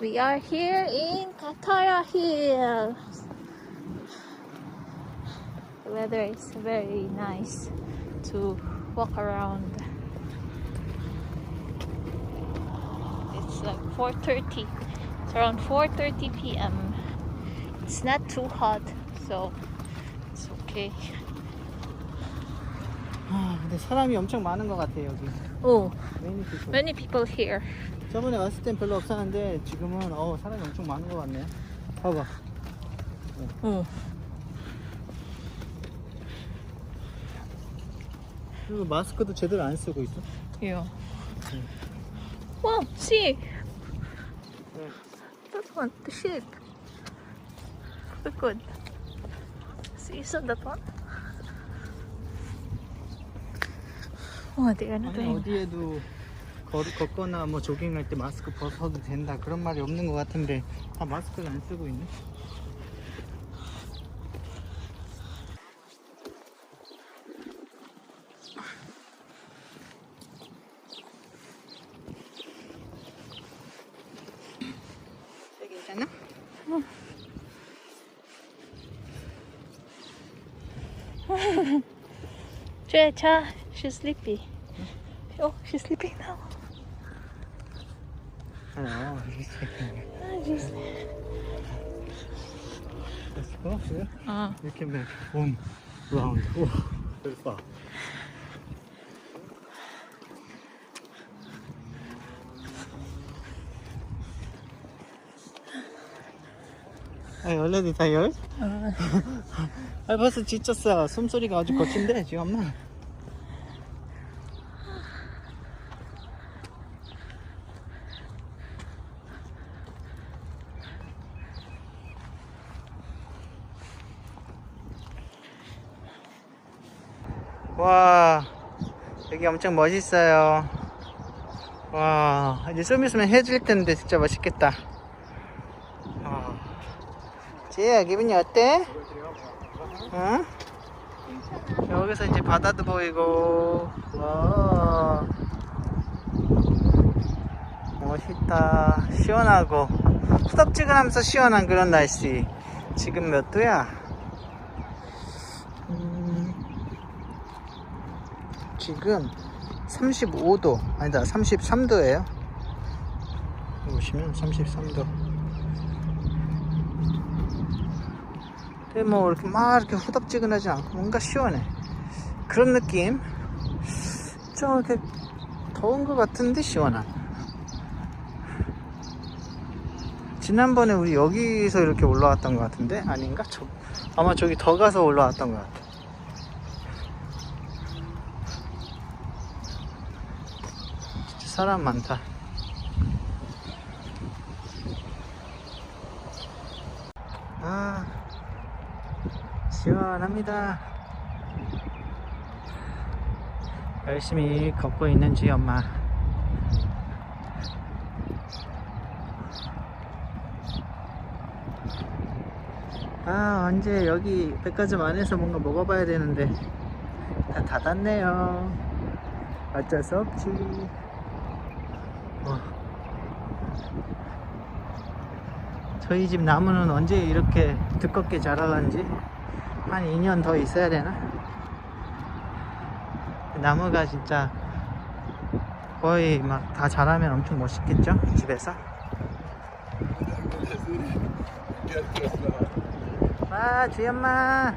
We are here in Katara Hills. The weather is very nice to walk around. It's like 4:30. It's around 4:30 p.m. It's not too hot, so it's okay. 아, 근데 사람이 엄청 많은 것 같아 여기. Oh, 메인이 people. many people here. 저번에 왔을 땐 별로 없었는데 지금은 어 사람이 엄청 많은 것 같네. 봐봐. Oh. 그리고 마스크도 제대로 안 쓰고 있어. Wow, see. Yeah. That one, the ship. Look good. See, you saw that one? Oh, not 아니 doing 어디에도 걸, 걷거나 뭐 조깅할 때 마스크 벗어도 된다 그런 말이 없는 것 같은데 다 마스크를 안 쓰고 있네. 괜찮아? Cha, she's sleepy. Oh, she's sleeping now. 어, 이렇게. Ah, she's... Let's go. here. Uh, You can make one round. Oh, very far. You already tired? uh, 아 벌써 지쳤어. 숨소리가 아주 거친데 지금 엄마. 와 여기 엄청 멋있어요. 와 이제 좀 있으면 해질 텐데 진짜 멋있겠다. 와. 지혜야 기분이 어때? 어? 여기서 이제 바다도 보이고 와 멋있다 시원하고 후덥지근하면서 시원한 그런 날씨 지금 몇 도야? 지금 35도 아니다 33도예요. 보시면 33도. 근데 뭐 이렇게 막 이렇게 후덥지근하지 않고 뭔가 시원해. 그런 느낌? 좀 이렇게 더운 것 같은데 시원한. 지난번에 우리 여기서 이렇게 올라왔던 것 같은데? 아닌가? 저, 아마 저기 더 가서 올라왔던 것 같아 진짜 사람 많다 아 시원합니다. 열심히 걷고 있는 지 엄마. 아, 언제 여기 백화점 안에서 뭔가 먹어봐야 되는데 다 닫았네요. 어쩔 수 없지. 어. 저희 집 나무는 언제 이렇게 두껍게 자랄란지 한 2년 더 있어야 되나? 나무가 진짜 거의 막 다 자라면 엄청 멋있겠죠? 집에서? 엄마.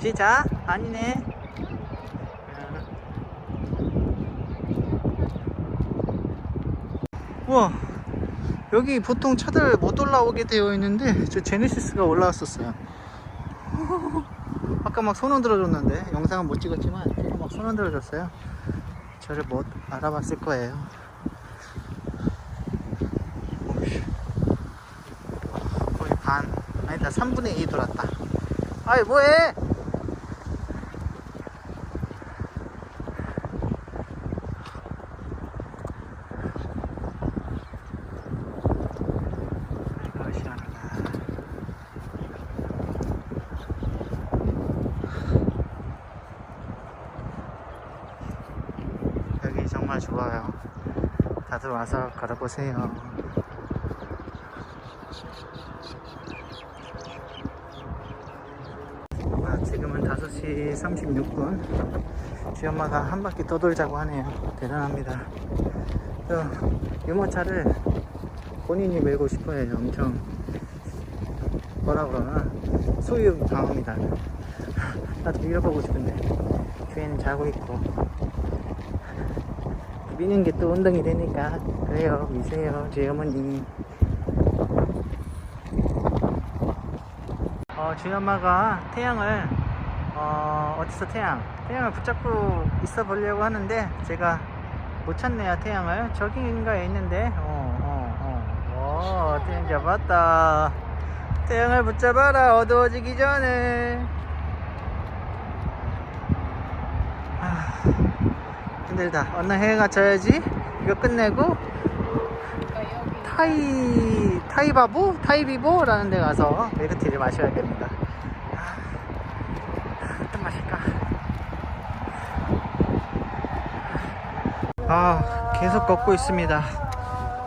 주희 자? 아니네. 와. 여기 보통 차들 못 올라오게 되어 있는데 저 제네시스가 올라왔었어요. 아까 막 손 흔들어 줬는데 영상은 못 찍었지만 막손 흔들어 줬어요. 저를 못 알아봤을 거예요. 거의 반 아니다 3분의 2 돌았다. 아이 뭐해 아이고, 시원하다. 여기 정말 좋아요. 다들 와서 걸어보세요. 아, 지금은 5시 36분. 쥐 엄마가 한 바퀴 더 돌자고 하네요. 대단합니다. 저 유모차를 본인이 메고 싶어 해요. 엄청 뭐라 그러나 소유 강합니다. 나도 밀어보고 싶은데 주인은 자고 있고 미는 게 또 운동이 되니까. 그래요. 미세요. 제 어머니. 어, 주인 엄마가 태양을 어, 어디서 태양? 태양을 붙잡고 있어 보려고 하는데 제가 못 찾네요 태양을. 저기인가에 있는데. 어 어어. 어, 태양 잡았다. 태양을 붙잡아라. 어두워지기 전에. 아, 힘들다 얼른 해가 져야지 이거 끝내고 타이 타이바부 타이비보라는 데 가서 메르티를 마셔야 됩니다. 아, 어떤 맛일까? 아 계속 걷고 있습니다.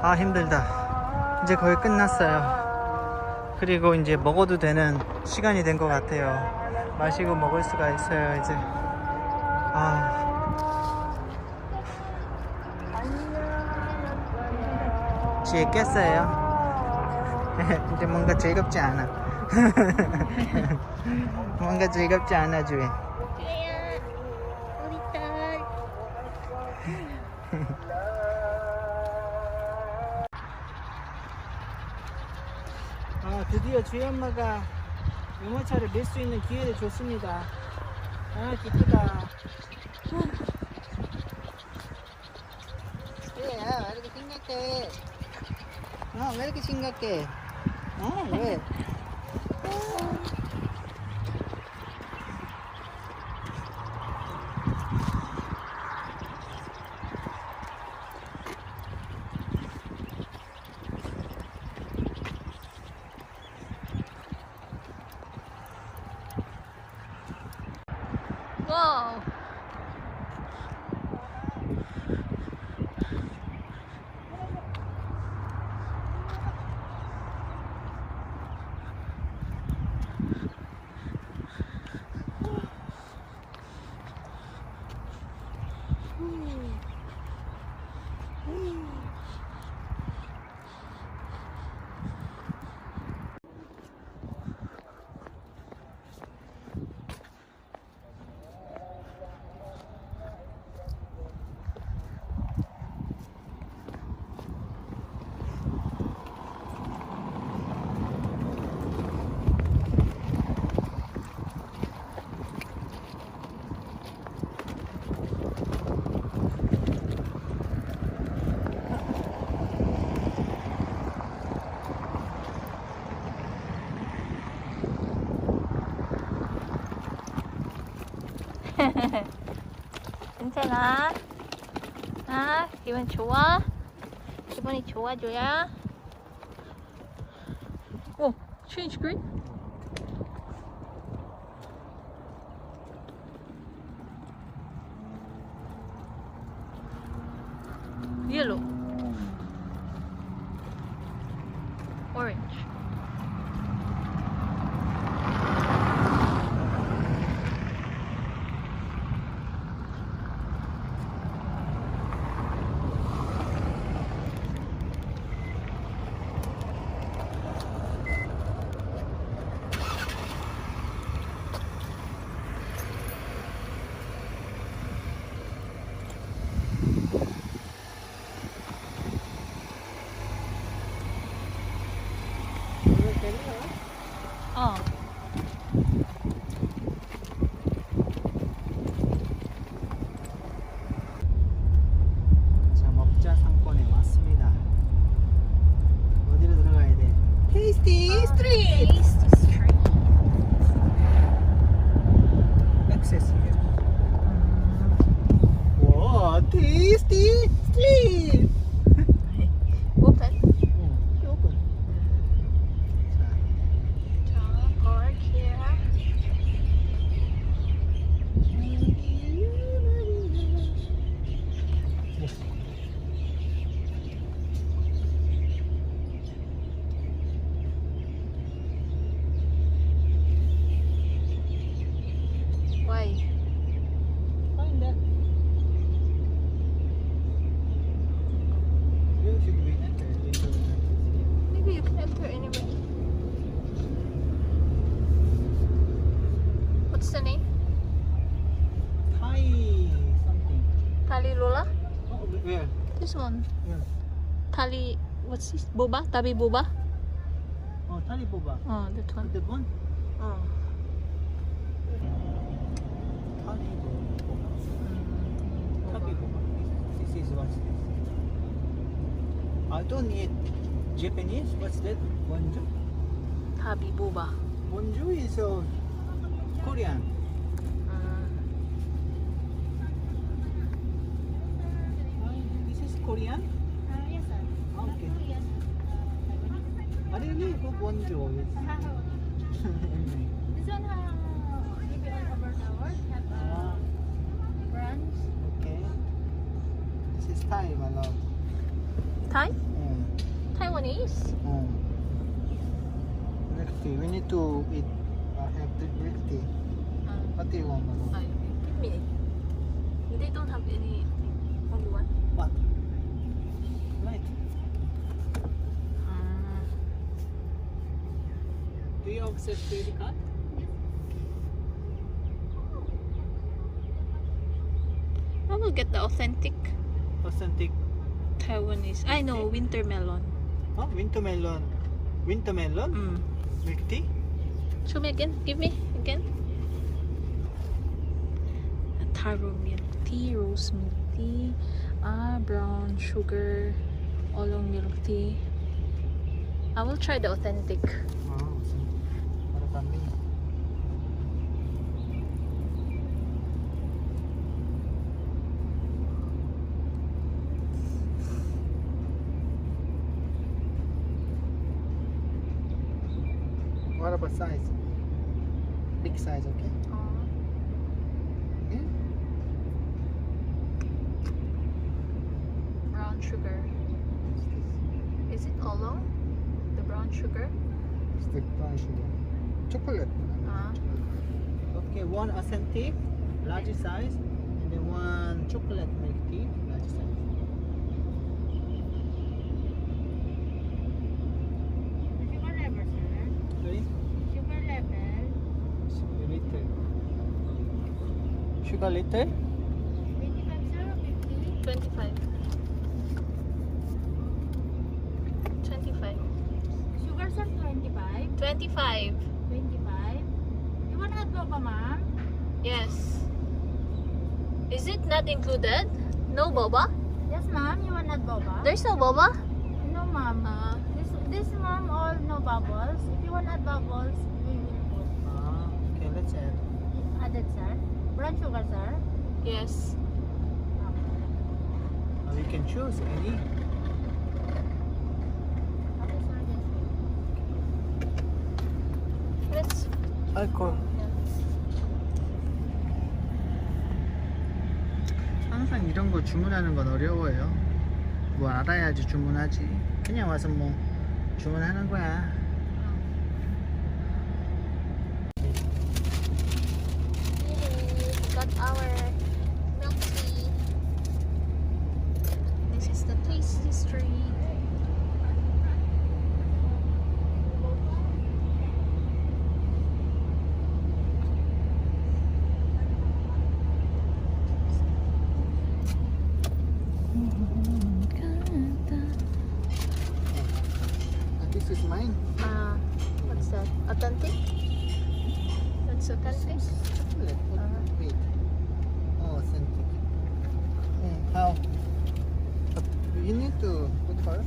아 힘들다. 이제 거의 끝났어요. 그리고 이제 먹어도 되는 시간이 된 것 같아요. 마시고 먹을 수가 있어요 이제. 아. 쥐에 깼어요. 이제 뭔가 즐겁지 않아. 뭔가 즐겁지 않아, 우리 딸. 아, 드디어 주희 엄마가 유모차를 밀 수 있는 기회를 줬습니다. 아, 기쁘다. 주희야, 왜 이렇게 심각해? 어, 왜 이렇게 심각해? 어, 왜? 와우. 괜찮아? 아, 기분 좋아? 기분이 좋아져야? 오, change screen? Yellow. Orange. 어. 자, 먹자 상권에 왔습니다. 어디로 들어가야 돼? 테이스티 스트리트! Taste Street. 액세스. 와, 테이스티 스트리트! Open. 어, 오픈. 자, John Park here. there anyway? What's the name? Thai something. Tali Lola? Oh, where? This one. Where? Tali, what's this? Boba? Tabi Boba? Oh, Thai boba. Oh, that one. That one? Oh. Thai boba. This is what's this? I don't eat Japanese. What's that? Bonju? Tabi Boba. Bonju is uh, Korean. Mm. Ah, This is Korean? I didn't know who Bonju is. This one have maybe all over towers have Ah, a branch. okay. This is Thai, my love. Thai? Mm. Taiwanese? Mm. Milk tea. We need to eat. Uh, have the milk tea. Mm. What do you want, my love? Ay, give me. They don't have any. Only one. What? Light. Mm. Do you accept credit card? I will get the authentic Authentic. Taiwanese. I know winter melon. Oh, winter melon. Winter melon? Mm. Milk tea? Show me again. Give me again. Taro milk tea, rose milk tea, ah, brown sugar, oolong milk tea. I will try the authentic. Oh, What about size? Big size, okay? Yeah? Brown sugar. Is it oolong? The brown sugar? It's the brown sugar. Chocolate. Ah. Okay, one authentic, large size, and then one chocolate milk tea, large size. Sugar little? 25, sir, or 50? 25. 25. Sugar, sir, 25. 25. 25. You want add boba, ma'am? Yes. Is it not included? No boba? Yes, ma'am. You want add boba? There's no boba? No, ma'am. This, this, ma'am, all no bubbles. If you want add bubbles, we will put. Ah, okay, let's add. Added, sir. Brown sugar, sir. yes. Uh, we can choose any. Let's. Alcohol. 항상 이런 거 주문하는 건 어려워요. 뭐 알아야지 주문하지. 그냥 와서 뭐 주문하는 거야. Mine. Uh, what's that? Authentic? That's authentic? Chocolate. What- Uh-huh. Wait. Oh, authentic. How? You need to put her.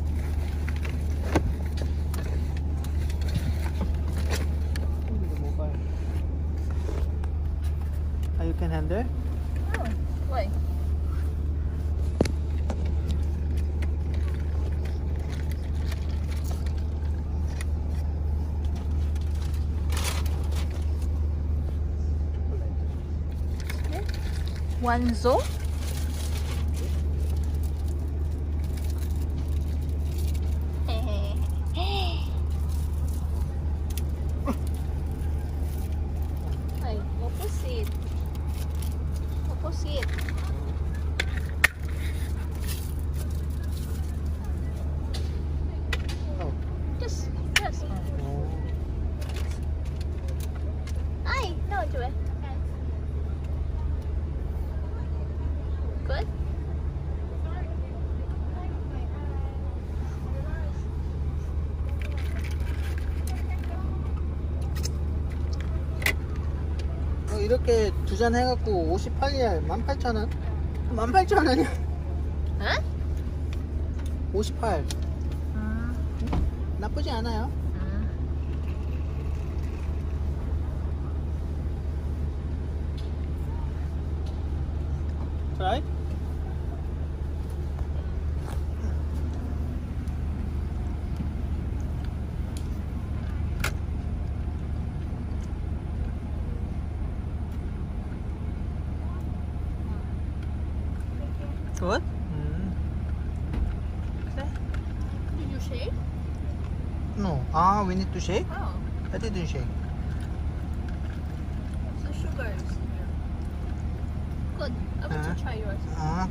温柔 이렇게 두 잔 해갖고 58리알 18,000원? 18,000원이야 응? 58 음. 나쁘지 않아요 음. right? No. Ah, we need to shake? Oh, I didn't shake. the sugar is here. Good. I want Uh-huh. to try yours. 아,